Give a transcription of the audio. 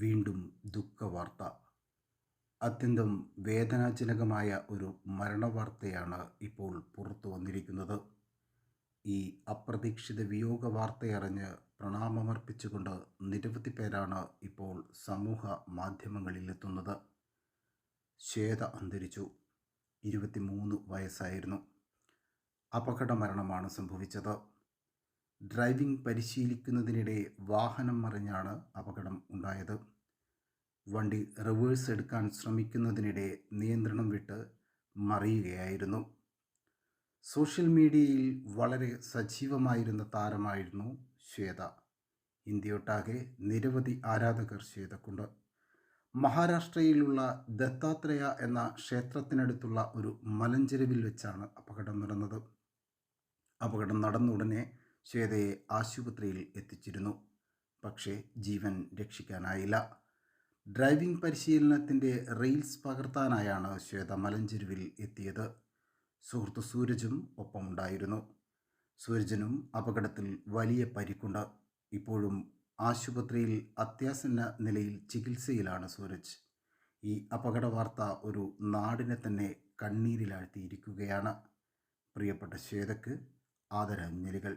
വീണ്ടും ദുഃഖവാർത്ത. അത്യന്തം വേദനാജനകമായ ഒരു മരണവാർത്തയാണ് ഇപ്പോൾ പുറത്തു വന്നിരിക്കുന്നത്. ഈ അപ്രതീക്ഷിത വിയോഗ വാർത്തയറിഞ്ഞ് പ്രണാമമർപ്പിച്ചുകൊണ്ട് നിരവധി പേരാണ് ഇപ്പോൾ സമൂഹ മാധ്യമങ്ങളിലെത്തുന്നത്. ശ്വേത അന്തരിച്ചു. ഇരുപത്തിമൂന്ന് വയസ്സായിരുന്നു. അപകട മരണമാണ് സംഭവിച്ചത്. ഡ്രൈവിംഗ് പരിശീലിക്കുന്നതിനിടെ വാഹനം മറിഞ്ഞാണ് അപകടം ഉണ്ടായത്. വണ്ടി റിവേഴ്സ് എടുക്കാൻ ശ്രമിക്കുന്നതിനിടെ നിയന്ത്രണം വിട്ട് മറിയുകയായിരുന്നു. സോഷ്യൽ മീഡിയയിൽ വളരെ സജീവമായിരുന്ന താരമായിരുന്നു ശ്വേത. ഇന്ത്യയൊട്ടാകെ നിരവധി ആരാധകർ ശ്വേതക്കുണ്ട്. മഹാരാഷ്ട്രയിലുള്ള ദത്താത്രേയ എന്ന ക്ഷേത്രത്തിനടുത്തുള്ള ഒരു മലഞ്ചെരുവിൽ വെച്ചാണ് അപകടം നടന്നത്. അപകടം നടന്ന ഉടനെ ശ്വേതയെ ആശുപത്രിയിൽ എത്തിച്ചിരുന്നു. പക്ഷേ ജീവൻ രക്ഷിക്കാനായില്ല. ഡ്രൈവിംഗ് പരിശീലനത്തിന്റെ റെയിൽസ് പകർത്താനായാണ് ശ്വേത മലഞ്ചെരുവിൽ എത്തിയത്. സുഹൃത്ത് സൂരജും ഒപ്പമുണ്ടായിരുന്നു. സൂരജനും അപകടത്തിൽ വലിയ പരിക്കുണ്ട്. ഇപ്പോഴും ആശുപത്രിയിൽ അത്യാസന്ന നിലയിൽ ചികിത്സയിലാണ് സൂരജ്. ഈ അപകട വാർത്ത ഒരു നാടിനെ തന്നെ കണ്ണീരിലാഴ്ത്തിയിരിക്കുകയാണ്. പ്രിയപ്പെട്ട ശ്വേതക്ക് ആദരാഞ്ജലികൾ.